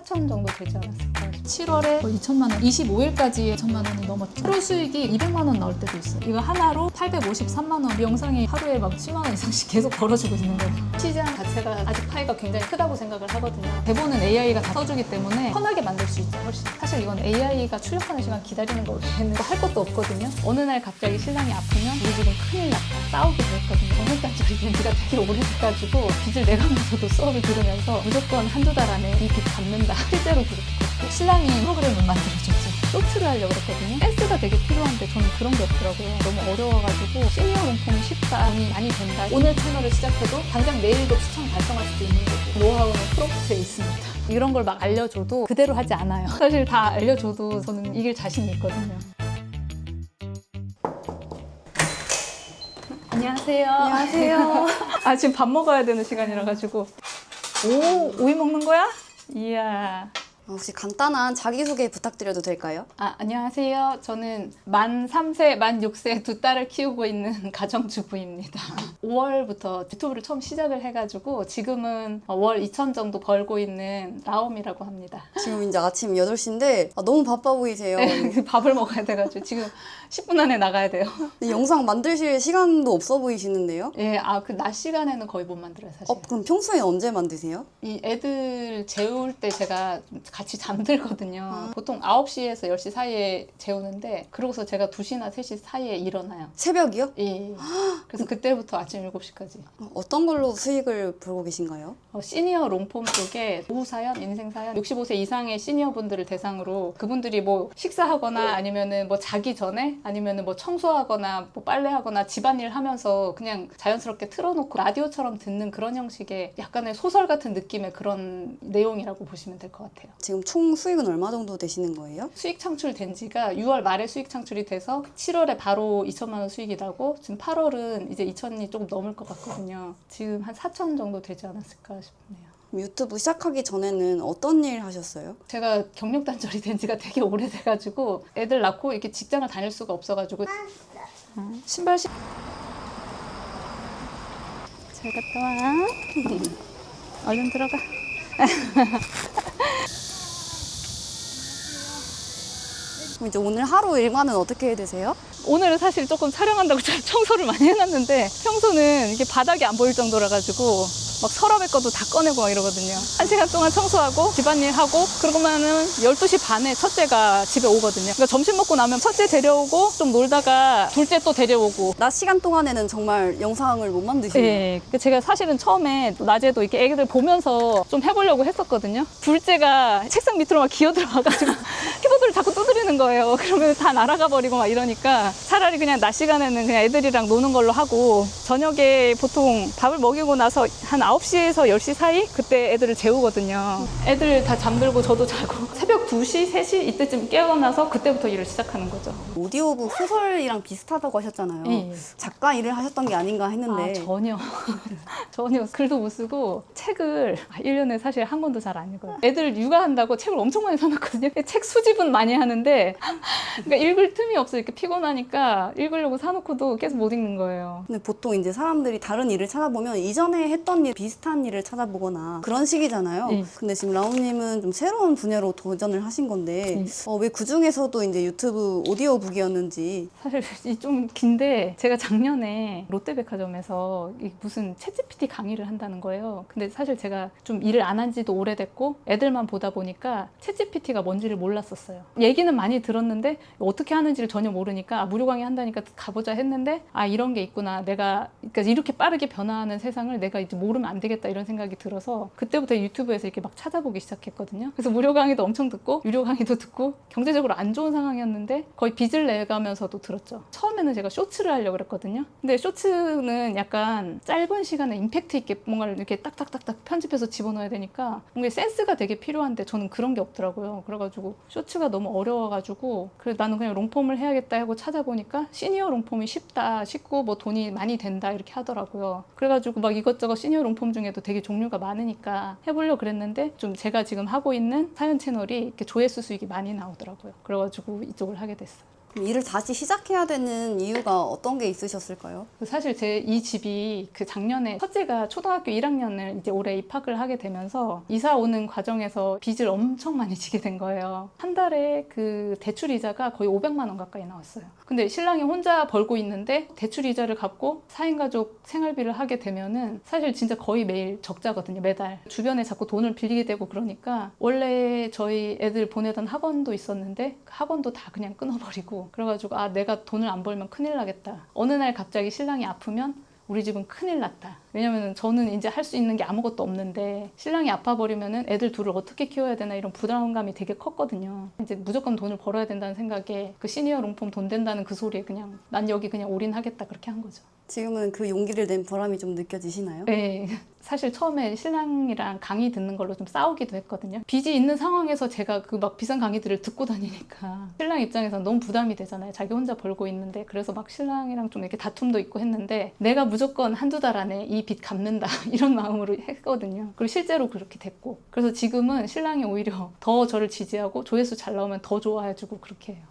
4천 정도 되지 않았을까 7월에 거의 2천만 원 25일까지 2천만 원이 넘었죠. 프로 수익이 200만 원 나올 때도 있어요. 이거 하나로 853만 원. 이 영상이 하루에 막 10만 원 이상씩 계속 벌어주고 있는 거예요. 시장 자체가 아직 파이가 굉장히 크다고 생각을 하거든요. 대본은 AI가 다 써주기 때문에 편하게 만들 수 있죠 훨씬. 사실 이건 AI가 출력하는 시간 기다리는 거 외에는 할 것도 없거든요. 어느 날 갑자기 신랑이 아프면 우리 집은 큰일 났다 싸우기도 했거든요. 정신단절이 된 지가 되게 오래돼가지고 빚을 내가면서도 수업을 들으면서 무조건 한두 달 안에 이 빚 갚는다 실제로 그렇게 신랑이 프로그램을 만들어줬죠. 쇼츠를 하려고 그랬거든요. 댄스가 되게 필요한데 저는 그런 게 없더라고요. 너무 어려워가지고 시니어 롱폼이 쉽다 돈이 많이 된다. 오늘 채널을 시작해도 당장 내일도 시청 달성할 수도 있는 거고 노하우는 프로젝트에 있습니다. 이런 걸 막 알려줘도 그대로 하지 않아요. 사실 다 알려줘도 저는 이길 자신이 있거든요. 안녕하세요. 안녕하세요. 아 지금 밥 먹어야 되는 시간이라 가지고. 오 오이 먹는 거야? 이야 혹시 간단한 자기소개 부탁드려도 될까요? 아, 안녕하세요. 저는 만 3세, 만 6세 두 딸을 키우고 있는 가정주부입니다. 5월부터 유튜브를 처음 시작을 해가지고 지금은 월 2천 정도 벌고 있는 라옴이라고 합니다. 지금 이제 아침 8시인데 너무 바빠 보이세요. 밥을 먹어야 돼가지고 지금 10분 안에 나가야 돼요. 영상 만드실 시간도 없어 보이시는데요? 예, 아, 그 낮 시간에는 거의 못 만들어요, 사실. 어, 그럼 평소에 언제 만드세요? 이 애들 재울 때 제가 같이 잠들거든요. 보통 9시에서 10시 사이에 재우는데 그러고서 제가 2시나 3시 사이에 일어나요. 새벽이요? 예. 그래서 그때부터 아침 7시까지. 어떤 걸로 수익을 벌고 계신가요? 어, 시니어 롱폼 쪽에 노후 사연, 인생 사연, 65세 이상의 시니어 분들을 대상으로 그분들이 뭐 식사하거나 아니면은 뭐 자기 전에 아니면은 뭐 청소하거나 뭐 빨래하거나 집안일 하면서 그냥 자연스럽게 틀어놓고 라디오처럼 듣는 그런 형식의 약간의 소설 같은 느낌의 그런 내용이라고 보시면 될 것 같아요. 지금 총 수익은 얼마 정도 되시는 거예요? 수익 창출된 지가 6월 말에 수익 창출이 돼서 7월에 바로 2천만 원 수익이 나고 지금 8월은 이제 2천이 조금 넘을 것 같거든요. 지금 한 4천 정도 되지 않았을까 싶네요. 유튜브 시작하기 전에는 어떤 일 하셨어요? 제가 경력 단절이 된 지가 되게 오래돼가지고 애들 낳고 이렇게 직장을 다닐 수가 없어가지고 어, 신발 신... 잘 갔다 와. 얼른 들어가. 그럼 이제 오늘 하루 일과는 어떻게 되세요? 오늘은 사실 조금 촬영한다고 잘 청소를 많이 해놨는데 평소는 이게 바닥이 안 보일 정도라 가지고 막 서랍에 것도 다 꺼내고 막 이러거든요. 한 시간 동안 청소하고 집안일 하고 그러고만은 12시 반에 첫째가 집에 오거든요. 그러니까 점심 먹고 나면 첫째 데려오고 좀 놀다가 둘째 또 데려오고 낮 시간 동안에는 정말 영상을 못 만드시네요. 예. 그 제가 사실은 처음에 낮에도 이렇게 애기들 보면서 좀 해보려고 했었거든요. 둘째가 책상 밑으로 막 기어 들어와가지고 키보드를 자꾸 두드 리는 거예요. 그러면 다 날아가 버리고 막 이러니까 차라리 그냥 낮 시간에는 그냥 애들이랑 노는 걸로 하고 저녁에 보통 밥을 먹이고 나서 한 9시에서 10시 사이 그때 애들을 재우거든요. 애들 다 잠들고 저도 자고 새벽 2시, 3시 이때쯤 깨어나서 그때부터 일을 시작하는 거죠. 오디오북 소설이랑 비슷하다고 하셨잖아요. 예. 작가 일을 하셨던 게 아닌가 했는데 아, 전혀. 전혀. 글도 못 쓰고 책을 1년에 사실 한 권도 잘 안 읽어요. 애들 육아한다고 책을 엄청 많이 사놨거든요. 책 수집은 많이 하는데 그러니까 읽을 틈이 없어. 이렇게 피곤하니까 읽으려고 사놓고도 계속 못 읽는 거예요. 근데 보통 이제 사람들이 다른 일을 찾아보면 이전에 했던 일 비슷한 일을 찾아보거나 그런 식이잖아요. 네. 근데 지금 라온님은 좀 새로운 분야로 도전을 하신 건데 네. 어, 왜그 중에서도 이제 유튜브 오디오북이었는지 사실 이좀 긴데 제가 작년에 롯데백화점에서 이 무슨 챗GPT 강의를 한다는 거예요. 근데 사실 제가 좀 일을 안 한 지도 오래됐고 애들만 보다 보니까 챗GPT가 뭔지를 몰랐었어요. 얘기는 많이 들었는데 어떻게 하는지를 전혀 모르니까 아, 무료 강의 한다니까 가보자 했는데 아 이런 게 있구나. 내가 그러니까 이렇게 빠르게 변화하는 세상을 내가 이제 모르면 안 되겠다 이런 생각이 들어서 그때부터 유튜브에서 이렇게 막 찾아보기 시작했거든요. 그래서 무료 강의도 엄청 듣고 유료 강의도 듣고 경제적으로 안 좋은 상황이었는데 거의 빚을 내가면서도 들었죠. 처음에는 제가 쇼츠를 하려고 그랬거든요. 근데 쇼츠는 약간 짧은 시간에 임팩트 있게 뭔가를 이렇게 딱딱딱딱 편집해서 집어넣어야 되니까 뭔가 센스가 되게 필요한데 저는 그런 게 없더라고요. 그래가지고 쇼츠가 너무 어려워가지고 그래 나는 그냥 롱폼을 해야겠다 하고 찾아보니까 시니어 롱폼이 쉽다, 쉽고 뭐 돈이 많이 된다 이렇게 하더라고요. 그래가지고 막 이것저것 시니어 롱폼 중에도 되게 종류가 많으니까 해보려고 그랬는데 좀 제가 지금 하고 있는 사연 채널이 이렇게 조회수 수익이 많이 나오더라고요. 그래가지고 이쪽을 하게 됐어요. 그럼 일을 다시 시작해야 되는 이유가 어떤 게 있으셨을까요? 사실 제 이 집이 그 작년에 첫째가 초등학교 1학년을 이제 올해 입학을 하게 되면서 이사 오는 과정에서 빚을 엄청 많이 지게 된 거예요. 한 달에 그 대출 이자가 거의 500만 원 가까이 나왔어요. 근데 신랑이 혼자 벌고 있는데 대출 이자를 갚고 4인 가족 생활비를 하게 되면은 사실 진짜 거의 매일 적자거든요, 매달. 주변에 자꾸 돈을 빌리게 되고 그러니까 원래 저희 애들 보내던 학원도 있었는데 그 학원도 다 그냥 끊어버리고 그래가지고 아 내가 돈을 안 벌면 큰일 나겠다. 어느 날 갑자기 신랑이 아프면 우리 집은 큰일 났다. 왜냐면 저는 이제 할 수 있는 게 아무것도 없는데 신랑이 아파 버리면은 애들 둘을 어떻게 키워야 되나 이런 부담감이 되게 컸거든요. 이제 무조건 돈을 벌어야 된다는 생각에 그 시니어 롱폼 돈 된다는 그 소리에 그냥 난 여기 그냥 올인하겠다 그렇게 한 거죠. 지금은 그 용기를 낸 보람이 좀 느껴지시나요? 네. 사실 처음에 신랑이랑 강의 듣는 걸로 좀 싸우기도 했거든요. 빚이 있는 상황에서 제가 그 막 비싼 강의들을 듣고 다니니까 신랑 입장에서는 너무 부담이 되잖아요. 자기 혼자 벌고 있는데 그래서 막 신랑이랑 좀 이렇게 다툼도 있고 했는데 내가 무조건 한두 달 안에 이빚 갚는다 이런 마음으로 했거든요. 그리고 실제로 그렇게 됐고 그래서 지금은 신랑이 오히려 더 저를 지지하고 조회수 잘 나오면 더 좋아해주고 그렇게 해요.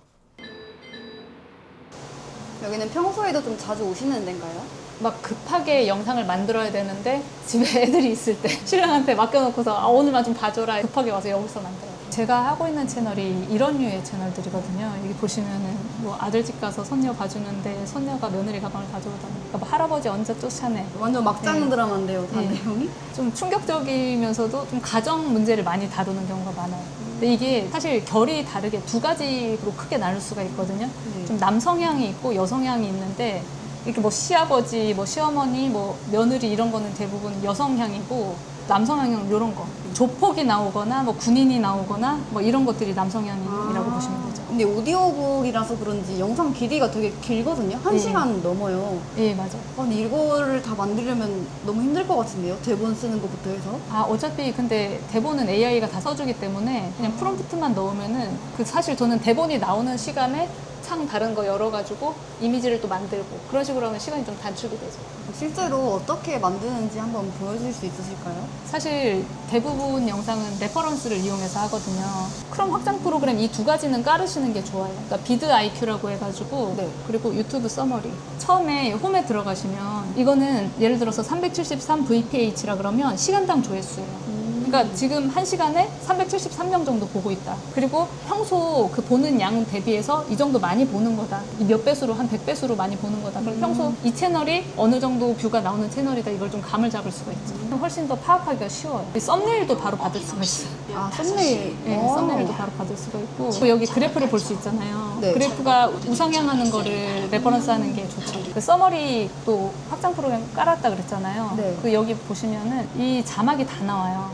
여기는 평소에도 좀 자주 오시는 데인가요? 막 급하게 영상을 만들어야 되는데 집에 애들이 있을 때 신랑한테 맡겨놓고서 아, 오늘만 좀 봐줘라 급하게 와서 여기서 만들어요. 제가 하고 있는 채널이 이런 류의 채널들이거든요. 여기 보시면은 뭐 아들 집 가서 손녀 봐주는데 손녀가 며느리 가방을 가져오다 보니까 뭐 할아버지 언제 쫓아내 완전 막장 네. 드라마인데요, 다 네. 내용이? 좀 충격적이면서도 좀 가정 문제를 많이 다루는 경우가 많아요. 근데 이게 사실 결이 다르게 두 가지로 크게 나눌 수가 있거든요. 네. 좀 남성향이 있고 여성향이 있는데 이렇게 뭐 시아버지, 뭐 시어머니, 뭐 며느리 이런 거는 대부분 여성향이고 남성향은 이런 거 조폭이 나오거나 뭐 군인이 나오거나 뭐 이런 것들이 남성향이라고 아. 보시면 되죠. 근데 오디오북이라서 그런지 영상 길이가 되게 길거든요. 한 네. 시간 넘어요. 예, 맞아. 아니 이거를 다 만들려면 너무 힘들 것 같은데요? 대본 쓰는 것부터 해서. 아 어차피 근데 대본은 AI가 다 써주기 때문에 그냥 프롬프트만 넣으면은 그 사실 저는 대본이 나오는 시간에 창 다른 거 열어가지고 이미지를 또 만들고 그런 식으로 하면 시간이 좀 단축이 되죠. 실제로 어떻게 만드는지 한번 보여줄 수 있으실까요? 사실 대부분 영상은 레퍼런스를 이용해서 하거든요. 크롬 확장 프로그램 이 두 가지는 깔으시는 게 좋아요. 그러니까 비드 IQ라고 해가지고 네. 그리고 유튜브 서머리. 처음에 홈에 들어가시면 이거는 예를 들어서 373 VPH라 그러면 시간당 조회수예요. 그러니까 지금 한 시간에 373명 정도 보고 있다. 그리고 평소 그 보는 양 대비해서 이 정도 많이 보는 거다. 이몇 배수로 한 100배수로 많이 보는 거다. 그럼 평소 이 채널이 어느 정도 뷰가 나오는 채널이다. 이걸 좀 감을 잡을 수가 있죠. 훨씬 더 파악하기가 쉬워요. 이 썸네일도 바로 받을 수가 있어요. 아, 썸네일. 네, 오. 썸네일도 바로 받을 수가 있고 여기 그래프를 볼 수 있잖아요. 네. 그래프가 우상향하는 거를 레퍼런스 하는 게 좋죠. 그 서머리 또 확장 프로그램 깔았다 그랬잖아요. 네. 그 여기 보시면은 이 자막이 다 나와요.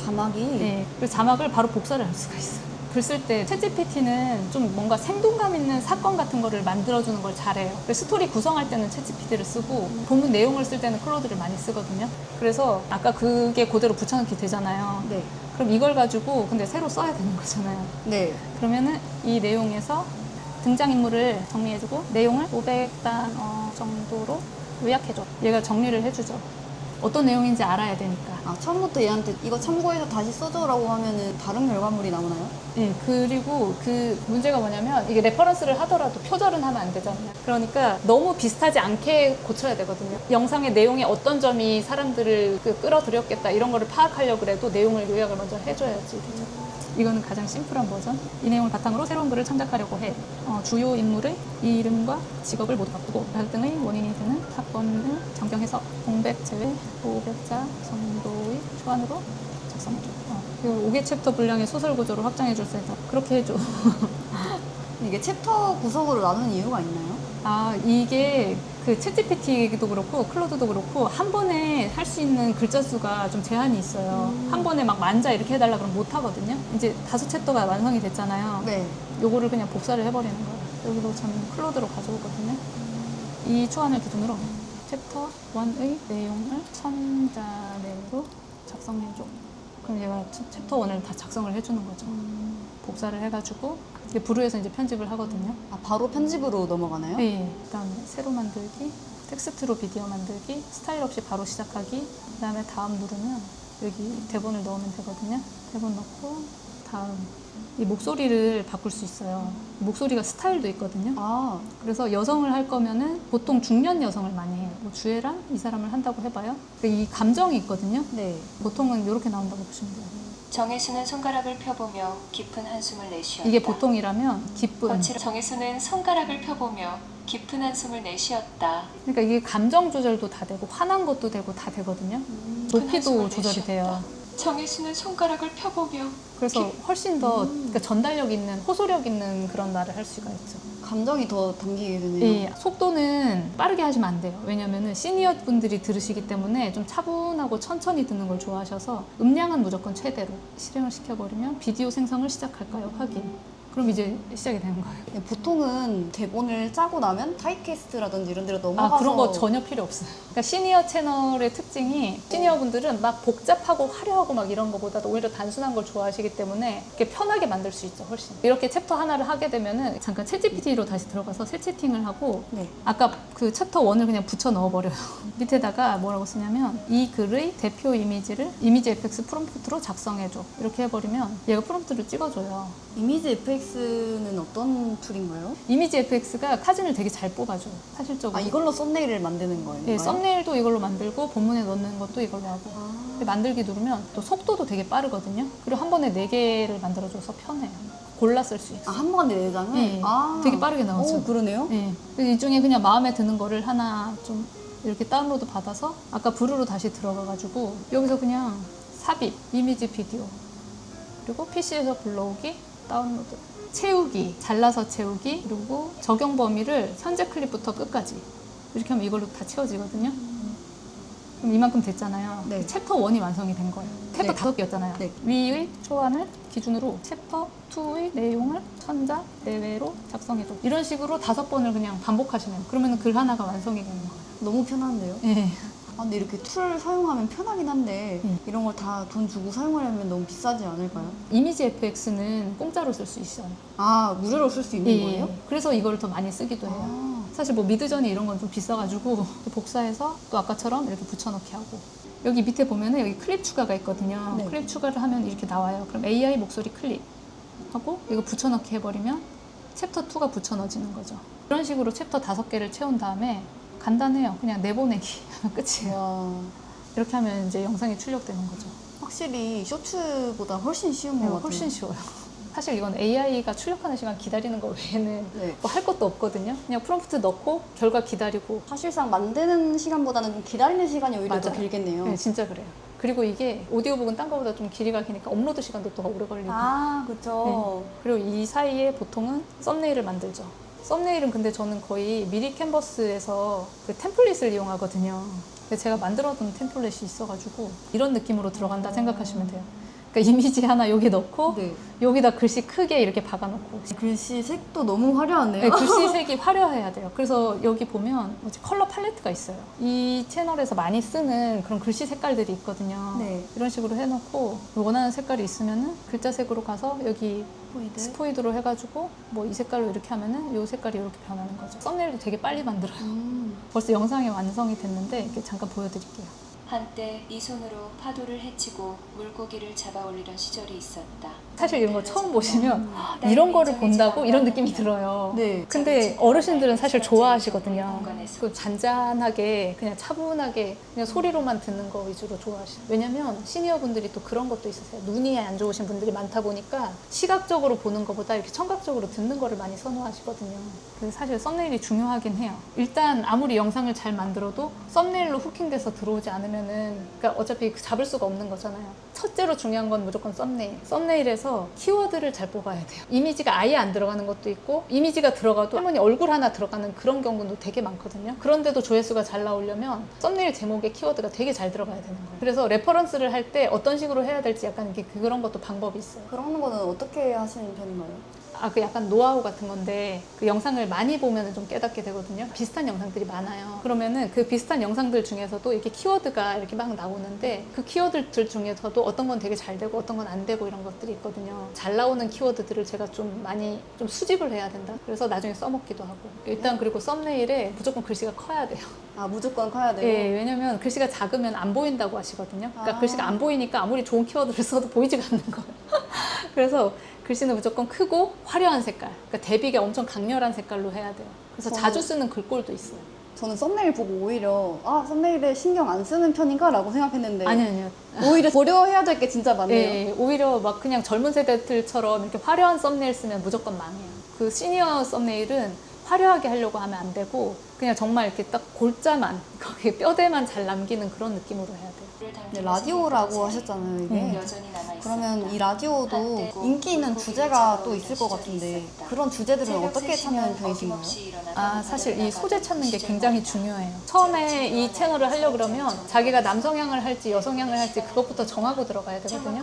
아, 자막이. 네. 그래서 자막을 바로 복사를 할 수가 있어요. 글 쓸 때 챗GPT는 좀 뭔가 생동감 있는 사건 같은 거를 만들어주는 걸 잘해요. 그래서 스토리 구성할 때는 챗GPT를 쓰고 본문 내용을 쓸 때는 클로드를 많이 쓰거든요. 그래서 아까 그게 그대로 붙여넣기 되잖아요. 네. 그럼 이걸 가지고 근데 새로 써야 되는 거잖아요. 네. 그러면은 이 내용에서 등장인물을 정리해주고 내용을 500단어 정도로 요약해줘. 얘가 정리를 해주죠. 어떤 내용인지 알아야 되니까. 아, 처음부터 얘한테 이거 참고해서 다시 써줘라고 하면은 다른 결과물이 나오나요? 예, 그리고 그 문제가 뭐냐면 이게 레퍼런스를 하더라도 표절은 하면 안 되잖아요. 그러니까 너무 비슷하지 않게 고쳐야 되거든요. 영상의 내용에 어떤 점이 사람들을 그 끌어들였겠다 이런 거를 파악하려고 그래도 내용을 요약을 먼저 해줘야지 되죠. 이거는 가장 심플한 버전. 이 내용을 바탕으로 새로운 글을 창작하려고 해. 어, 주요 인물의 이름과 직업을 모두 바꾸고 갈등의 원인이 되는 사건을 정경해서 공백 제외, 보백자 정도의 초안으로 작성해줘. 어, 그리고 5개 챕터 분량의 소설 구조로 확장해 줄 수 있다. 그렇게 해줘. 이게 챕터 구석으로 나누는 이유가 있나요? 아, 이게 그 챗GPT도 그렇고 클로드도 그렇고 한 번에 할 수 있는 글자 수가 좀 제한이 있어요. 한 번에 막 만자 이렇게 해달라 그러면 못 하거든요. 이제 다섯 챕터가 완성이 됐잖아요. 네. 요거를 그냥 복사를 해버리는 거예요. 여기도 저는 클로드로 가져오거든요. 이 초안을 기준으로 챕터 1의 내용을 천자 내로 작성해줘. 그럼 얘가 챕- 챕터 1을 다 작성을 해주는 거죠. 복사를 해가지고 이게 부루에서 이제 편집을 하거든요. 아, 바로 편집으로 넘어가나요? 네. 그다음에 새로 만들기, 텍스트로 비디오 만들기, 스타일 없이 바로 시작하기. 그다음에 다음 누르면 여기 대본을 넣으면 되거든요. 대본 넣고 다음 이 목소리를 바꿀 수 있어요. 목소리가 스타일도 있거든요. 아, 그래서 여성을 할 거면은 보통 중년 여성을 많이 해요. 뭐 주애랑 이 사람을 한다고 해봐요. 근데 이 감정이 있거든요. 네. 보통은 이렇게 나온다고 보시면 돼요. 정혜수는 손가락을 펴보며 깊은 한숨을 내쉬었다. 이게 보통이라면 기쁜. 거칠어 정혜수는 손가락을 펴보며 깊은 한숨을 내쉬었다. 그러니까 이게 감정 조절도 다 되고 화난 것도 되고 다 되거든요. 높이도 한숨을 조절이 돼요. 정혜수는 손가락을 펴보며 그래서 훨씬 더 그러니까 전달력 있는 호소력 있는 그런 말을 할 수가 있죠. 감정이 더 담기게 되네요. 이 속도는 빠르게 하시면 안 돼요. 왜냐면은 시니어 분들이 들으시기 때문에 좀 차분하고 천천히 듣는 걸 좋아하셔서 음량은 무조건 최대로 실행을 시켜버리면 비디오 생성을 시작할까요? 확인. 그럼 이제 시작이 되는 거예요. 네, 보통은 대본을 짜고 나면 타이캐스트라든지 이런 데로 넘어가서 아 그런 거 전혀 필요 없어요. 그러니까 시니어 채널의 특징이 시니어 분들은 막 복잡하고 화려하고 막 이런 거보다도 오히려 단순한 걸 좋아하시기 때문에 이렇게 편하게 만들 수 있죠 훨씬. 이렇게 챕터 하나를 하게 되면은 잠깐 챗GPT로 다시 들어가서 새 채팅을 하고 네. 아까 그 챕터 1을 그냥 붙여 넣어버려요. 밑에다가 뭐라고 쓰냐면 이 글의 대표 이미지를 이미지 FX 프롬프트로 작성해줘. 이렇게 해버리면 얘가 프롬프트를 찍어줘요. 이미지 FX 는 어떤 툴인가요? 이미지 FX가 사진을 되게 잘 뽑아줘요. 사실적으로. 아 이걸로 썸네일을 만드는 거예요? 예, 썸네일도 이걸로 만들고 본문에 넣는 것도 이걸로 하고 아, 만들기 누르면 또 속도도 되게 빠르거든요. 그리고 한 번에 네 개를 만들어줘서 편해요. 골라 쓸 수 있어요. 아, 한 번에 네 장을? 예, 아, 되게 빠르게 나오죠. 오, 그러네요. 예. 그래서 이 중에 그냥 마음에 드는 거를 하나 좀 이렇게 다운로드 받아서 아까 브루로 다시 들어가가지고 여기서 그냥 삽입, 이미지 비디오 그리고 PC에서 불러오기, 다운로드, 채우기, 잘라서 채우기 그리고 적용 범위를 현재 클립부터 끝까지 이렇게 하면 이걸로 다 채워지거든요. 그럼 이만큼 됐잖아요. 네. 챕터 1이 완성이 된 거예요. 챕터 네. 다섯 개였잖아요. 네. 위의 초안을 기준으로 챕터 2의 내용을 천자 내외로 작성해줘. 이런 식으로 다섯 번을 그냥 반복하시면 그러면 글 하나가 완성이 되는 거예요. 너무 편한데요? 예. 아, 근데 이렇게 툴 사용하면 편하긴 한데 음. 이런 걸 다 돈 주고 사용하려면 너무 비싸지 않을까요? 이미지 FX는 공짜로 쓸 수 있어요. 아 무료로 쓸 수 있는 예, 거예요? 예. 그래서 이걸 더 많이 쓰기도 해요. 아, 사실 뭐 미드전이 이런 건 좀 비싸가지고 복사해서 또 아까처럼 이렇게 붙여넣기 하고 여기 밑에 보면은 여기 클립 추가가 있거든요. 네. 클립 추가를 하면 이렇게 나와요. 그럼 AI 목소리 클립 하고 이거 붙여넣기 해버리면 챕터 2가 붙여넣어지는 거죠. 이런 식으로 챕터 다섯 개를 채운 다음에 간단해요. 그냥 내보내기 하면 끝이에요. 와, 이렇게 하면 이제 영상이 출력되는 거죠. 확실히 쇼츠보다 훨씬 쉬운 것 이거 같아요. 훨씬 쉬워요. 사실 이건 AI가 출력하는 시간 기다리는 거 외에는 네. 뭐 할 것도 없거든요. 그냥 프롬프트 넣고 결과 기다리고 사실상 만드는 시간보다는 좀 기다리는 시간이 오히려 더 맞아요. 길겠네요. 네, 진짜 그래요. 그리고 이게 오디오북은 딴 거보다 좀 길이가 기니까 업로드 시간도 또 오래 걸리고. 아, 그렇죠. 그리고 이 사이에 보통은 썸네일을 만들죠. 썸네일은 근데 저는 거의 미리 캔버스에서 그 템플릿을 이용하거든요. 제가 만들어둔 템플릿이 있어가지고 이런 느낌으로 들어간다 생각하시면 돼요. 그러니까 이미지 하나 여기 넣고 네. 여기다 글씨 크게 이렇게 박아놓고 글씨 색도 너무 화려하네요. 네, 글씨 색이 화려해야 돼요. 그래서 여기 보면 컬러 팔레트가 있어요. 이 채널에서 많이 쓰는 그런 글씨 색깔들이 있거든요. 네. 이런 식으로 해놓고 원하는 색깔이 있으면은 글자 색으로 가서 여기 포이드. 스포이드로 해가지고 뭐 이 색깔로 이렇게 하면은 이 색깔이 이렇게 변하는 거죠. 썸네일도 되게 빨리 만들어요. 음. 벌써 영상이 완성이 됐는데 이렇게 잠깐 보여드릴게요. 한때 이 손으로 파도를 헤치고 물고기를 잡아 올리던 시절이 있었다. 사실 이런 거 처음 보시면 음. 이런 거를 본다고 이런 느낌이 들어요. 네. 근데 어르신들은 사실 좋아하시거든요. 그 잔잔하게 그냥 차분하게 그냥 소리로만 듣는 거 위주로 좋아하시죠. 왜냐면 시니어 분들이 또 그런 것도 있으세요. 눈이 안 좋으신 분들이 많다 보니까 시각적으로 보는 것보다 이렇게 청각적으로 듣는 거를 많이 선호하시거든요. 그래서 사실 썸네일이 중요하긴 해요. 일단 아무리 영상을 잘 만들어도 썸네일로 후킹돼서 들어오지 않으면은 그러니까 어차피 잡을 수가 없는 거잖아요. 첫째로 중요한 건 무조건 썸네일. 썸네일에서 키워드를 잘 뽑아야 돼요. 이미지가 아예 안 들어가는 것도 있고 이미지가 들어가도 할머니 얼굴 하나 들어가는 그런 경우도 되게 많거든요. 그런데도 조회수가 잘 나오려면 썸네일 제목에 키워드가 되게 잘 들어가야 되는 거예요. 그래서 레퍼런스를 할 때 어떤 식으로 해야 될지 약간 이렇게 그런 것도 방법이 있어요. 그런 거는 어떻게 하시는 편인가요? 아, 그 약간 노하우 같은 건데 그 영상을 많이 보면 좀 깨닫게 되거든요. 비슷한 영상들이 많아요. 그러면은 그 비슷한 영상들 중에서도 이렇게 키워드가 이렇게 막 나오는데 그 키워드들 중에서도 어떤 건 되게 잘 되고 어떤 건 안 되고 이런 것들이 있거든요. 잘 나오는 키워드들을 제가 좀 많이 좀 수집을 해야 된다. 그래서 나중에 써먹기도 하고. 일단 그리고 썸네일에 무조건 글씨가 커야 돼요. 아 무조건 커야 돼요. 예, 왜냐면 글씨가 작으면 안 보인다고 하시거든요. 그러니까 아. 글씨가 안 보이니까 아무리 좋은 키워드를 써도 보이지가 않는 거예요. 그래서 글씨는 무조건 크고 화려한 색깔. 그러니까 대비가 엄청 강렬한 색깔로 해야 돼요. 그래서 저는- 자주 쓰는 글꼴도 있어요. 저는 썸네일 보고 오히려 아 썸네일에 신경 안 쓰는 편인가 라고 생각했는데 아니 아니요. 오히려 고려해야 될 게 진짜 많네요. 예, 오히려 막 그냥 젊은 세대들처럼 이렇게 화려한 썸네일 쓰면 무조건 망해요. 그 시니어 썸네일은 화려하게 하려고 하면 안 되고 그냥 정말 이렇게 딱 골자만 거기 뼈대만 잘 남기는 그런 느낌으로 해야 돼요. 네, 라디오라고 하셨잖아요 이게. 남아 그러면 이 라디오도 인기 있는 주제가 또 있을 것 같은데 그런 주제들은 어떻게 찾는 편이신가요? 아, 사실 이 소재 찾는 게 굉장히 중요해요. 처음에 이 채널을 하려고 그러면 자기가 남성향을 할지 여성향을 할지 그것부터 정하고 들어가야 되거든요.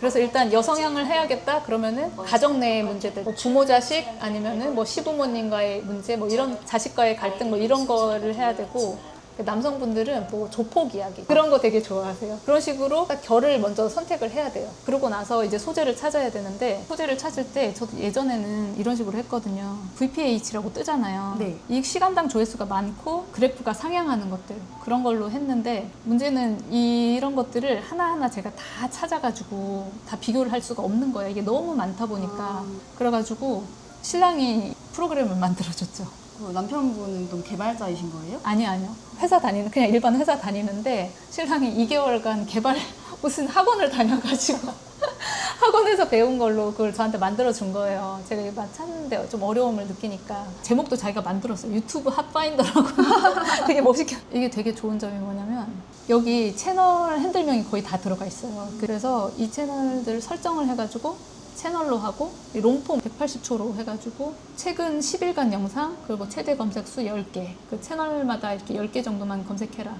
그래서 일단 여성향을 해야겠다? 그러면은 가정 내의 문제들, 뭐 부모 자식 아니면은 뭐 시부모님과의 문제, 뭐 이런 자식과의 갈등 뭐 이런 거를 해야 되고 남성분들은 뭐 조폭 이야기 그런 거 되게 좋아하세요. 그런 식으로 딱 결을 먼저 선택을 해야 돼요. 그러고 나서 이제 소재를 찾아야 되는데 소재를 찾을 때 저도 예전에는 이런 식으로 했거든요. VPH라고 뜨잖아요. 네. 이 시간당 조회수가 많고 그래프가 상향하는 것들 그런 걸로 했는데 문제는 이런 것들을 하나하나 제가 다 찾아가지고 다 비교를 할 수가 없는 거예요. 이게 너무 많다 보니까 아. 그래가지고 신랑이 프로그램을 만들어줬죠. 그 남편분은 좀 개발자이신 거예요? 아니 아니요. 회사 다니는 그냥 일반 회사 다니는데 신랑이 2개월간 개발 무슨 학원을 다녀가지고 학원에서 배운 걸로 그걸 저한테 만들어 준 거예요. 제가 이거 찾는데 좀 어려움을 느끼니까 제목도 자기가 만들었어요. 유튜브 핫파인더라고 되게 멋있게 이게 되게 좋은 점이 뭐냐면 여기 채널 핸들명이 거의 다 들어가 있어요. 그래서 이 채널들 설정을 해가지고 채널로 하고 이 롱폼 180초로 해가지고 최근 10일간 영상 그리고 최대 검색 수 10개 그 채널마다 이렇게 10개 정도만 검색해라.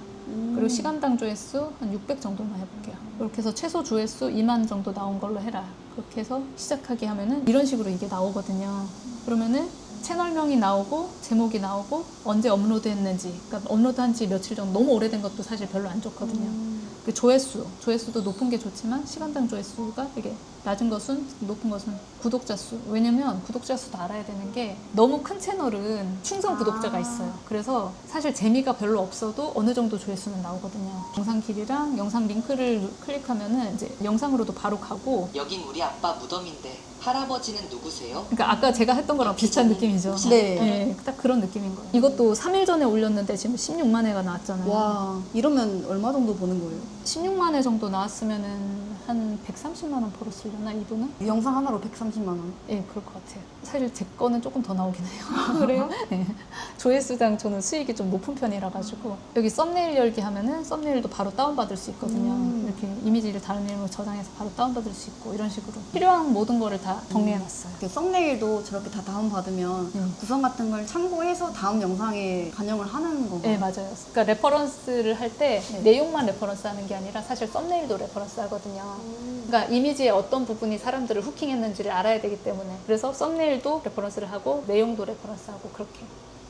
그리고 시간당 조회수 한 600 정도만 해볼게요. 이렇게 해서 최소 조회수 2만 정도 나온 걸로 해라. 그렇게 해서 시작하게 하면은 이런 식으로 이게 나오거든요. 그러면은 채널명이 나오고 제목이 나오고 언제 업로드했는지 그러니까 업로드한 지 며칠 정도 너무 오래된 것도 사실 별로 안 좋거든요 그 조회수, 조회수도 높은 게 좋지만 시간당 조회수가 되게 낮은 것은 높은 것은 구독자 수. 왜냐면 구독자 수도 알아야 되는 게 너무 큰 채널은 충성 구독자가 아. 있어요. 그래서 사실 재미가 별로 없어도 어느 정도 조회수는 나오거든요. 영상 길이랑 영상 링크를 클릭하면은 이제 영상으로도 바로 가고 여긴 우리 아빠 무덤인데 할아버지는 누구세요? 그러니까 아까 제가 했던 거랑 비슷한 느낌이죠. 네. 네, 딱 그런 느낌인 거예요. 이것도 3일 전에 올렸는데 지금 16만 회가 나왔잖아요. 와 이러면 얼마 정도 버는 거예요? 16만 회 정도 나왔으면은 한 130만 원 벌었으려나 이분은? 이 영상 하나로 130만 원. 예, 그럴 것 같아요. 사실 제 거는 조금 더 나오긴 해요. 그래요? 네. 조회수당 저는 수익이 좀 높은 편이라 가지고 여기 썸네일 열기 하면은 썸네일도 바로 다운받을 수 있거든요. 음. 이렇게 이미지를 다른 이름으로 저장해서 바로 다운받을 수 있고 이런 식으로 필요한 모든 거를 다 정리해놨어요. 그 썸네일도 저렇게 다 다운 받으면 음. 구성 같은 걸 참고해서 다음 영상에 반영을 하는 건가요? 네, 맞아요. 그러니까 레퍼런스를 할때 내용만 레퍼런스 하는 게 아니라 사실 썸네일도 레퍼런스 하거든요. 그러니까 이미지의 어떤 부분이 사람들을 후킹했는지를 알아야 되기 때문에 그래서 썸네일도 레퍼런스를 하고 내용도 레퍼런스하고 그렇게.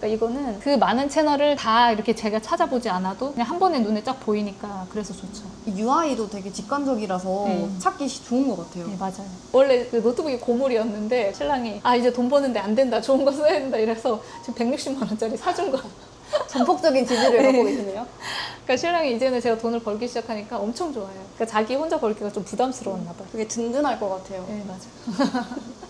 그러니까 이거는 그 많은 채널을 다 이렇게 제가 찾아보지 않아도 그냥 한 번에 눈에 쫙 보이니까 그래서 좋죠. UI도 되게 직관적이라서 네. 찾기 시- 좋은 것 같아요. 네, 맞아요. 원래 그 노트북이 고물이었는데 신랑이 아 이제 돈 버는데 안 된다. 좋은 거 써야 된다. 이래서 지금 160만 원짜리 사준 거. 전폭적인 지지를 네. 갖고 계시네요. 그러니까 신랑이 이제는 제가 돈을 벌기 시작하니까 엄청 좋아요. 그러니까 자기 혼자 벌기가 좀 부담스러웠나 봐요. 되게 든든할 것 같아요. 네, 맞아요.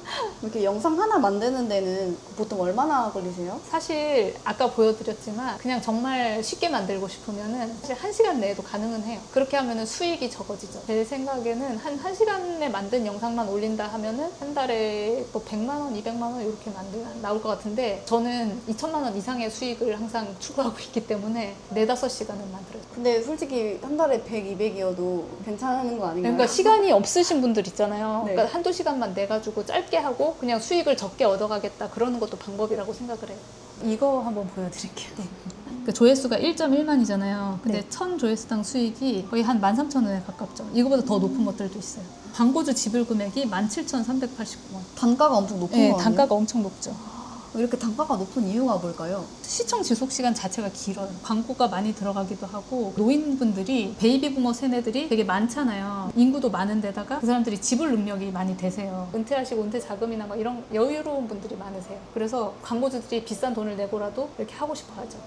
이렇게 영상 하나 만드는 데는 보통 얼마나 걸리세요? 사실 아까 보여드렸지만 그냥 정말 쉽게 만들고 싶으면은 사실 한 시간 내에도 가능은 해요. 그렇게 하면은 수익이 적어지죠. 제 생각에는 한 한 시간에 만든 영상만 올린다 하면은 한 달에 뭐 100만 원, 200만 원 이렇게 만들 나올 것 같은데 저는 2천만 원 이상의 수익을 항상 추구하고 있기 때문에 4, 5시간은 만들어요. 근데 솔직히 한 달에 100, 200이어도 괜찮은 거 아닌가요? 그러니까 시간이 없으신 분들 있잖아요. 네. 그러니까 한두 시간만 내 가지고 짧게 하고 그냥 수익을 적게 얻어가겠다. 그러는 것도 방법이라고 생각을 해요. 이거 한번 보여드릴게요. 그 조회수가 1.1만이잖아요. 근데 네. 1000 조회수당 수익이 거의 한 13,000원에 가깝죠. 이거보다 더 높은 것들도 있어요. 광고주 지불 금액이 17,389원. 단가가 엄청 높은 네, 거 아니에요? 단가가 엄청 높죠. 이렇게 단가가 높은 이유가 뭘까요? 시청 지속 시간 자체가 길어요. 광고가 많이 들어가기도 하고 노인분들이 베이비 부머 세대들이 되게 많잖아요. 인구도 많은데다가 그 사람들이 지불 능력이 많이 되세요. 은퇴하시고 은퇴 자금이나 막 이런 여유로운 분들이 많으세요. 그래서 광고주들이 비싼 돈을 내고라도 이렇게 하고 싶어 하죠.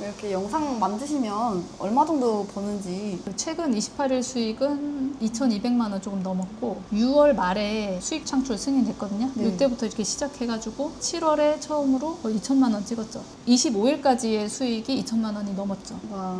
이렇게 영상 만드시면 얼마 정도 버는지 최근 28일 수익은 2,200만 원 조금 넘었고 6월 말에 수익 창출 승인했거든요. 네. 이때부터 이렇게 시작해가지고 7월에 처음으로 거의 2천만 원 찍었죠. 25일까지의 수익이 2천만 원이 넘었죠. 와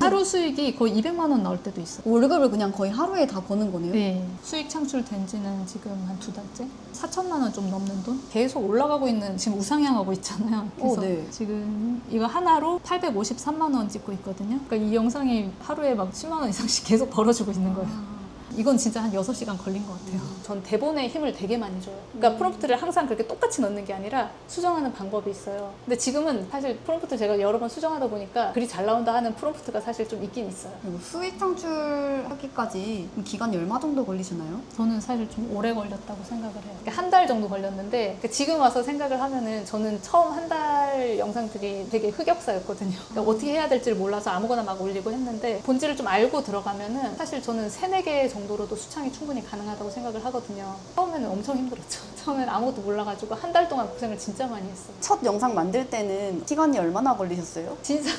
하루 수익이 거의 200만 원 나올 때도 있어요. 월급을 그냥 거의 하루에 다 버는 거네요. 네. 수익 창출된 지는 지금 한 두 달째? 4천만 원 좀 넘는 돈? 계속 올라가고 있는, 지금 우상향하고 있잖아요. 오, 그래서 네. 지금 이거 하나로 853만 원 찍고 있거든요. 그러니까 이 영상이 하루에 막 10만 원 이상씩 계속 벌어주고 있는 거예요. 이건 진짜 한 6시간 걸린 것 같아요. 전 대본에 힘을 되게 많이 줘요. 그러니까 프롬프트를 항상 그렇게 똑같이 넣는 게 아니라 수정하는 방법이 있어요. 근데 지금은 사실 프롬프트 제가 여러 번 수정하다 보니까 글이 잘 나온다 하는 프롬프트가 사실 좀 있긴 있어요. 그리고 수익 창출하기까지 기간이 얼마 정도 걸리시나요? 저는 사실 좀 오래 걸렸다고 생각을 해요. 한 달 정도 걸렸는데 그러니까 지금 와서 생각을 하면은 저는 처음 한 달 영상들이 되게 흑역사였거든요. 그러니까 어떻게 해야 될지를 몰라서 아무거나 막 올리고 했는데 본질을 좀 알고 들어가면은 사실 저는 세네 개 정도 로도 수창이 충분히 가능하다고 생각을 하거든요. 처음에는 엄청 힘들었죠. 처음에는 아무것도 몰라가지고 한 달 동안 고생을 진짜 많이 했어요. 첫 영상 만들 때는 시간이 얼마나 걸리셨어요? 진짜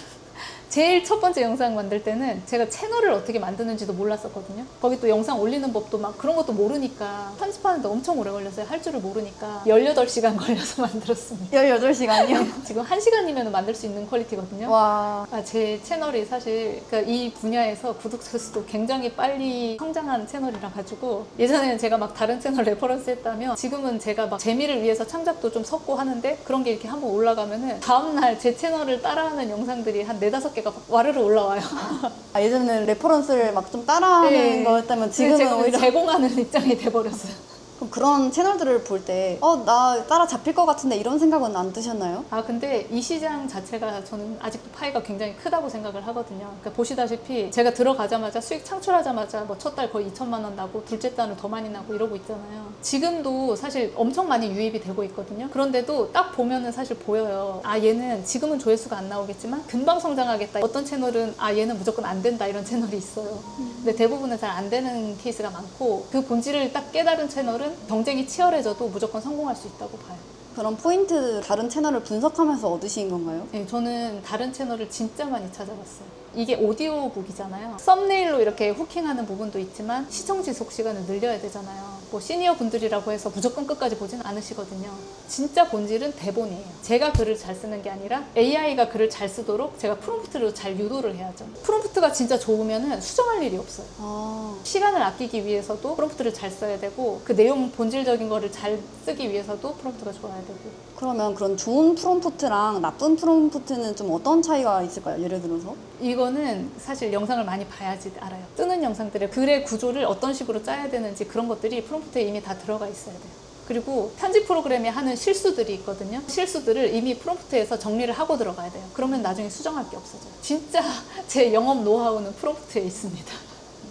제일 첫 번째 영상 만들 때는 제가 채널을 어떻게 만드는지도 몰랐었거든요. 거기 또 영상 올리는 법도 막 그런 것도 모르니까 편집하는데 엄청 오래 걸렸어요. 할 줄을 모르니까 18시간 걸려서 만들었습니다. 18시간이요? 지금 1시간이면 만들 수 있는 퀄리티거든요. 와 아, 제 채널이 사실 그러니까 이 분야에서 구독자 수도 굉장히 빨리 성장한 채널이라 가지고 예전에는 제가 막 다른 채널 레퍼런스 했다면 지금은 제가 막 재미를 위해서 창작도 좀 섞고 하는데 그런 게 이렇게 한번 올라가면은 다음날 제 채널을 따라하는 영상들이 한 네다섯 개 가막 와르르 올라와요. 아, 예전에는 레퍼런스를 막 좀 따라하는 네. 거였다면 지금은 지금은 오히려 제공하는 입장이 돼버렸어요. 그런 채널들을 볼 때 어 나 따라 잡힐 것 같은데 이런 생각은 안 드셨나요? 아 근데 이 시장 자체가 저는 아직도 파이가 굉장히 크다고 생각을 하거든요. 그러니까 보시다시피 제가 들어가자마자 수익 창출하자마자 뭐 첫 달 거의 2천만 원 나고 둘째 달은 더 많이 나고 이러고 있잖아요. 지금도 사실 엄청 많이 유입이 되고 있거든요. 그런데도 딱 보면은 사실 보여요. 아 얘는 지금은 조회수가 안 나오겠지만 금방 성장하겠다. 어떤 채널은 아 얘는 무조건 안 된다 이런 채널이 있어요. 근데 대부분은 잘 안 되는 케이스가 많고 그 본질을 딱 깨달은 채널은 경쟁이 치열해져도 무조건 성공할 수 있다고 봐요. 그런 포인트 다른 채널을 분석하면서 얻으신 건가요? 네, 저는 다른 채널을 진짜 많이 찾아봤어요. 이게 오디오북이잖아요. 썸네일로 이렇게 후킹하는 부분도 있지만 시청 지속 시간을 늘려야 되잖아요. 뭐 시니어 분들이라고 해서 무조건 끝까지 보진 않으시거든요. 진짜 본질은 대본이에요. 제가 글을 잘 쓰는 게 아니라 AI가 글을 잘 쓰도록 제가 프롬프트로 잘 유도를 해야죠. 프롬프트가 진짜 좋으면 수정할 일이 없어요. 아 시간을 아끼기 위해서도 프롬프트를 잘 써야 되고 그 내용 본질적인 거를 잘 쓰기 위해서도 프롬프트가 좋아야 되고 그러면 그런 좋은 프롬프트랑 나쁜 프롬프트는 좀 어떤 차이가 있을까요? 예를 들어서 이거는 사실 영상을 많이 봐야지 알아요. 뜨는 영상들의 글의 구조를 어떤 식으로 짜야 되는지 그런 것들이 프롬프트에 이미 다 들어가 있어야 돼요. 그리고 편집 프로그램이 하는 실수들이 있거든요. 실수들을 이미 프롬프트에서 정리를 하고 들어가야 돼요. 그러면 나중에 수정할 게 없어져요. 진짜 제 영업 노하우는 프롬프트에 있습니다.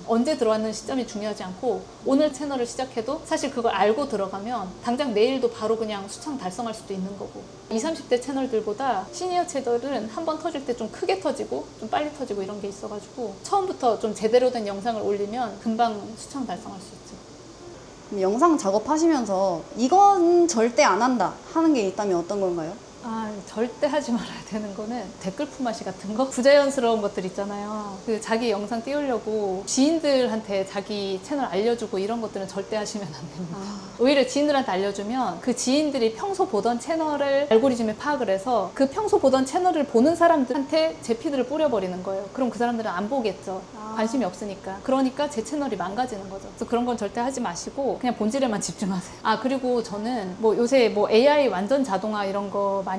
언제 들어왔는 시점이 중요하지 않고 오늘 채널을 시작해도 사실 그걸 알고 들어가면 당장 내일도 바로 그냥 수창 달성할 수도 있는 거고 20, 30대 채널들보다 시니어 채널은 한 번 터질 때 좀 크게 터지고 좀 빨리 터지고 이런 게 있어가지고 처음부터 좀 제대로 된 영상을 올리면 금방 수창 달성할 수 있죠. 영상 작업하시면서 이건 절대 안 한다 하는 게 있다면 어떤 건가요? 아, 절대 하지 말아야 되는 거는 댓글 품앗이 같은 거? 부자연스러운 것들 있잖아요. 그 자기 영상 띄우려고 지인들한테 자기 채널 알려주고 이런 것들은 절대 하시면 안 됩니다. 오히려 지인들한테 알려주면 그 지인들이 평소 보던 채널을 알고리즘에 파악을 해서 그 평소 보던 채널을 보는 사람들한테 제 피드를 뿌려버리는 거예요. 그럼 그 사람들은 안 보겠죠. 관심이 없으니까. 그러니까 제 채널이 망가지는 거죠. 그래서 그런 건 절대 하지 마시고 그냥 본질에만 집중하세요. 아, 그리고 저는 뭐 요새 뭐 AI 완전 자동화 이런 거 많이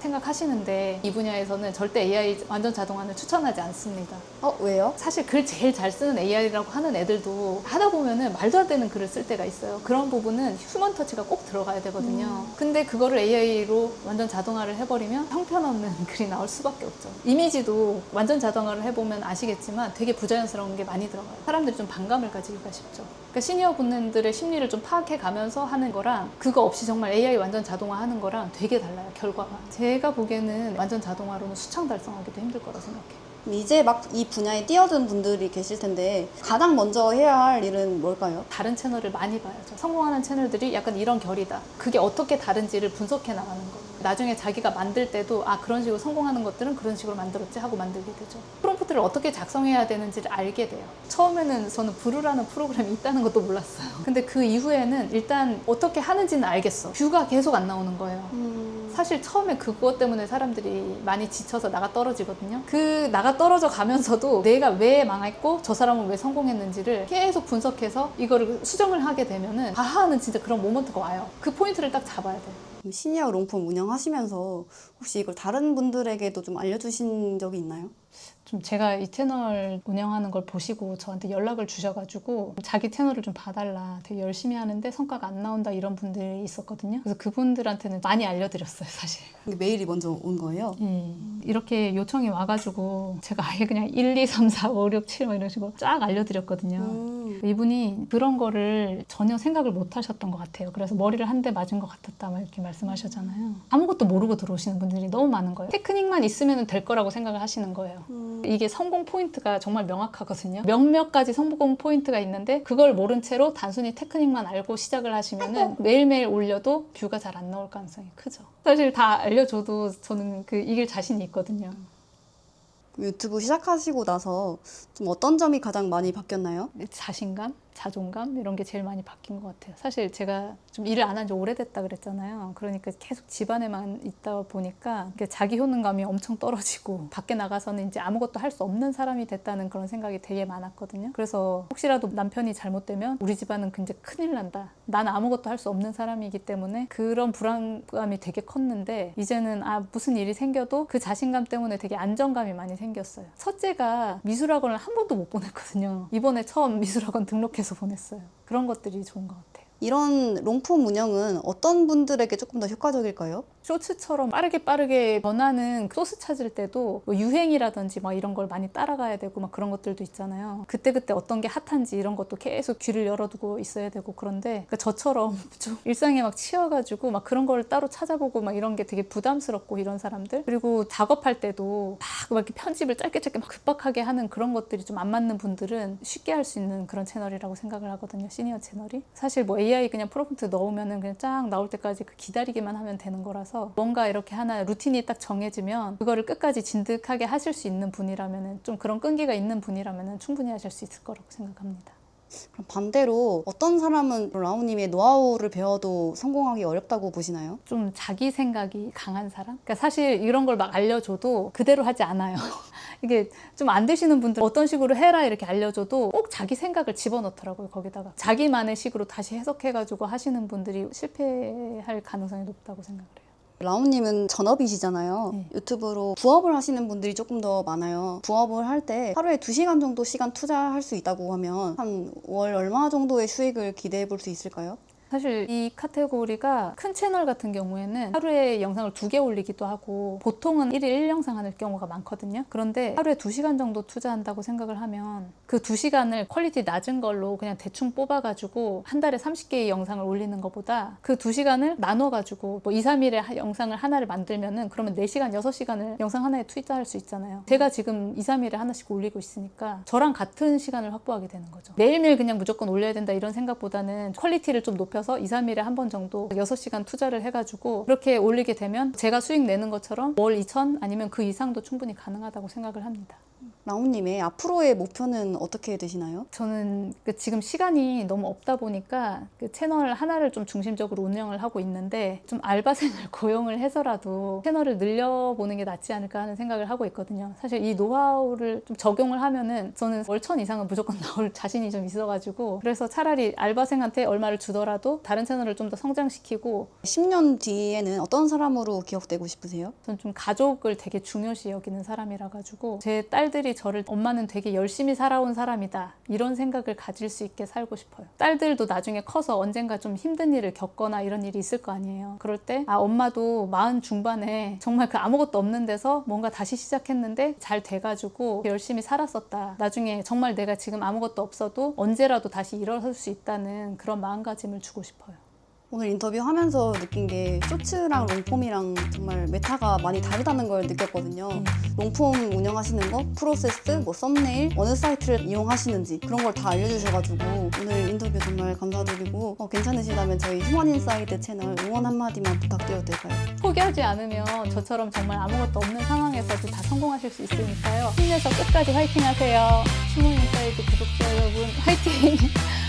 생각하시는데 이 분야에서는 절대 AI 완전 자동화는 추천하지 않습니다. 어 왜요? 사실 글 제일 잘 쓰는 AI라고 하는 애들도 하다 보면은 말도 안 되는 글을 쓸 때가 있어요. 그런 부분은 휴먼 터치가 꼭 들어가야 되거든요. 근데 그거를 AI로 완전 자동화를 해버리면 형편없는 글이 나올 수밖에 없죠. 이미지도 완전 자동화를 해보면 아시겠지만 되게 부자연스러운 게 많이 들어가요. 사람들이 좀 반감을 가지기가 쉽죠. 그러니까 시니어 분들의 심리를 좀 파악해 가면서 하는 거랑 그거 없이 정말 AI 완전 자동화 하는 거랑 되게 달라요, 결 과가. 제가 보기에는 완전 자동화로는 수창 달성하기도 힘들 거라 생각해요. 이제 막 이 분야에 뛰어든 분들이 계실 텐데 가장 먼저 해야 할 일은 뭘까요? 다른 채널을 많이 봐야죠. 성공하는 채널들이 약간 이런 결이다. 그게 어떻게 다른지를 분석해 나가는 거예요. 나중에 자기가 만들 때도 아 그런 식으로 성공하는 것들은 그런 식으로 만들었지 하고 만들게 되죠. 프롬프트를 어떻게 작성해야 되는지를 알게 돼요. 처음에는 저는 브루라는 프로그램이 있다는 것도 몰랐어요. 근데 그 이후에는 일단 어떻게 하는지는 알겠어. 뷰가 계속 안 나오는 거예요. 음, 사실 처음에 그것 때문에 사람들이 많이 지쳐서 나가 떨어지거든요. 그 나가 떨어져 가면서도 내가 왜 망했고 저 사람은 왜 성공했는지를 계속 분석해서 이거를 수정을 하게 되면은 아하는 진짜 그런 모먼트가 와요. 그 포인트를 딱 잡아야 돼요. 시니어 롱폼 운영하시면서 혹시 이걸 다른 분들에게도 좀 알려주신 적이 있나요? 좀 제가 이 채널 운영하는 걸 보시고 저한테 연락을 주셔가지고 자기 채널을 좀 봐달라 되게 열심히 하는데 성과가 안 나온다 이런 분들이 있었거든요. 그래서 그분들한테는 많이 알려드렸어요, 사실. 메일이 먼저 온 거예요. 음, 이렇게 요청이 와가지고 제가 아예 그냥 1, 2, 3, 4, 5, 6, 7뭐 이런 식으로 쫙 알려드렸거든요. 음, 이분이 그런 거를 전혀 생각을 못 하셨던 것 같아요. 그래서 머리를 한 대 맞은 것 같았다 막 이렇게 말씀하셨잖아요. 아무것도 모르고 들어오시는 분 들이 너무 많은 거예요. 테크닉만 있으면 될 거라고 생각을 하시는 거예요. 음, 이게 성공 포인트가 정말 명확하거든요. 몇몇 가지 성공 포인트가 있는데 그걸 모른 채로 단순히 테크닉만 알고 시작을 하시면은 매일매일 올려도 뷰가 잘 안 나올 가능성이 크죠. 사실 다 알려줘도 저는 그 이길 자신이 있거든요. 유튜브 시작하시고 나서 좀 어떤 점이 가장 많이 바뀌었나요? 자신감, 자존감 이런 게 제일 많이 바뀐 것 같아요. 사실 제가 좀 일을 안 한 지 오래됐다 그랬잖아요. 그러니까 계속 집안에만 있다 보니까 자기 효능감이 엄청 떨어지고 밖에 나가서는 이제 아무것도 할 수 없는 사람이 됐다는 그런 생각이 되게 많았거든요. 그래서 혹시라도 남편이 잘못되면 우리 집안은 굉장히 큰일 난다. 나는 아무것도 할 수 없는 사람이기 때문에 그런 불안감이 되게 컸는데 이제는 아 무슨 일이 생겨도 그 자신감 때문에 되게 안정감이 많이 생겼어요. 첫째가 미술학원을 한 번도 못 보냈거든요. 이번에 처음 미술학원 등록해서 보냈어요. 그런 것들이 좋은 것 같아요. 이런 롱폼 운영은 어떤 분들에게 조금 더 효과적일까요? 쇼츠처럼 빠르게 빠르게 변하는 소스 찾을 때도 뭐 유행이라든지 막 이런 걸 많이 따라가야 되고 막 그런 것들도 있잖아요. 그때그때 어떤 게 핫한지 이런 것도 계속 귀를 열어두고 있어야 되고 그런데 그러니까 저처럼 좀 일상에 막 치여가지고 막 그런 걸 따로 찾아보고 막 이런 게 되게 부담스럽고 이런 사람들 그리고 작업할 때도 막, 막 이렇게 편집을 짧게 짧게 막 급박하게 하는 그런 것들이 좀 안 맞는 분들은 쉽게 할 수 있는 그런 채널이라고 생각을 하거든요. 시니어 채널이 사실 뭐 AI 그냥 프롬프트 넣으면은 그냥 쫙 나올 때까지 그 기다리기만 하면 되는 거라서 뭔가 이렇게 하나 루틴이 딱 정해지면 그거를 끝까지 진득하게 하실 수 있는 분이라면은 좀 그런 끈기가 있는 분이라면은 충분히 하실 수 있을 거라고 생각합니다. 그럼 반대로 어떤 사람은 라오님의 노하우를 배워도 성공하기 어렵다고 보시나요? 좀 자기 생각이 강한 사람? 그러니까 사실 이런 걸 막 알려줘도 그대로 하지 않아요. 이게 좀 안 되시는 분들 어떤 식으로 해라 이렇게 알려줘도 꼭 자기 생각을 집어넣더라고요, 거기다가. 자기만의 식으로 다시 해석해가지고 하시는 분들이 실패할 가능성이 높다고 생각을 해요. 라온님은 전업이시잖아요. 네. 유튜브로 부업을 하시는 분들이 조금 더 많아요. 부업을 할 때 하루에 2시간 정도 시간 투자할 수 있다고 하면 한 월 얼마 정도의 수익을 기대해 볼 수 있을까요? 사실 이 카테고리가 큰 채널 같은 경우에는 하루에 영상을 두 개 올리기도 하고 보통은 1일 1영상 하는 경우가 많거든요. 그런데 하루에 2시간 정도 투자한다고 생각을 하면 그 2시간을 퀄리티 낮은 걸로 그냥 대충 뽑아가지고 한 달에 30개의 영상을 올리는 것보다 그 2시간을 나눠가지고 뭐 2, 3일에 영상을 하나를 만들면은 그러면 4시간, 6시간을 영상 하나에 투자할 수 있잖아요. 제가 지금 2, 3일에 하나씩 올리고 있으니까 저랑 같은 시간을 확보하게 되는 거죠. 매일매일 그냥 무조건 올려야 된다 이런 생각보다는 퀄리티를 좀 높여 서 2, 3일에 한 번 정도 6시간 투자를 해가지고 그렇게 올리게 되면 제가 수익 내는 것처럼 월 2천 아니면 그 이상도 충분히 가능하다고 생각을 합니다. 라온님의 앞으로의 목표는 어떻게 되시나요? 저는 그 지금 시간이 너무 없다 보니까 그 채널 하나를 좀 중심적으로 운영을 하고 있는데 좀 알바생을 고용을 해서라도 채널을 늘려보는 게 낫지 않을까 하는 생각을 하고 있거든요. 사실 이 노하우를 좀 적용을 하면은 저는 월천 이상은 무조건 나올 자신이 좀 있어가지고 그래서 차라리 알바생한테 얼마를 주더라도 다른 채널을 좀 더 성장시키고 10년 뒤에는 어떤 사람으로 기억되고 싶으세요? 저는 좀 가족을 되게 중요시 여기는 사람이라 가지고 제 딸들이 저를 엄마는 되게 열심히 살아온 사람이다 이런 생각을 가질 수 있게 살고 싶어요. 딸들도 나중에 커서 언젠가 좀 힘든 일을 겪거나 이런 일이 있을 거 아니에요. 그럴 때 아 엄마도 마흔 중반에 정말 그 아무것도 없는 데서 뭔가 다시 시작했는데 잘 돼가지고 열심히 살았었다. 나중에 정말 내가 지금 아무것도 없어도 언제라도 다시 일어설 수 있다는 그런 마음가짐을 주고 싶어요. 오늘 인터뷰하면서 느낀 게 쇼츠랑 롱폼이랑 정말 메타가 많이 다르다는 걸 느꼈거든요. 음. 롱폼 운영하시는 거, 프로세스, 뭐 썸네일, 어느 사이트를 이용하시는지 그런 걸 다 알려주셔가지고 오늘 인터뷰 정말 감사드리고 어, 괜찮으시다면 저희 휴먼인사이드 채널 응원 한마디만 부탁드려도 될까요? 포기하지 않으면 저처럼 정말 아무것도 없는 상황에서도 다 성공하실 수 있으니까요. 힘내서 끝까지 화이팅 하세요. 휴먼인사이드 구독자 여러분 화이팅!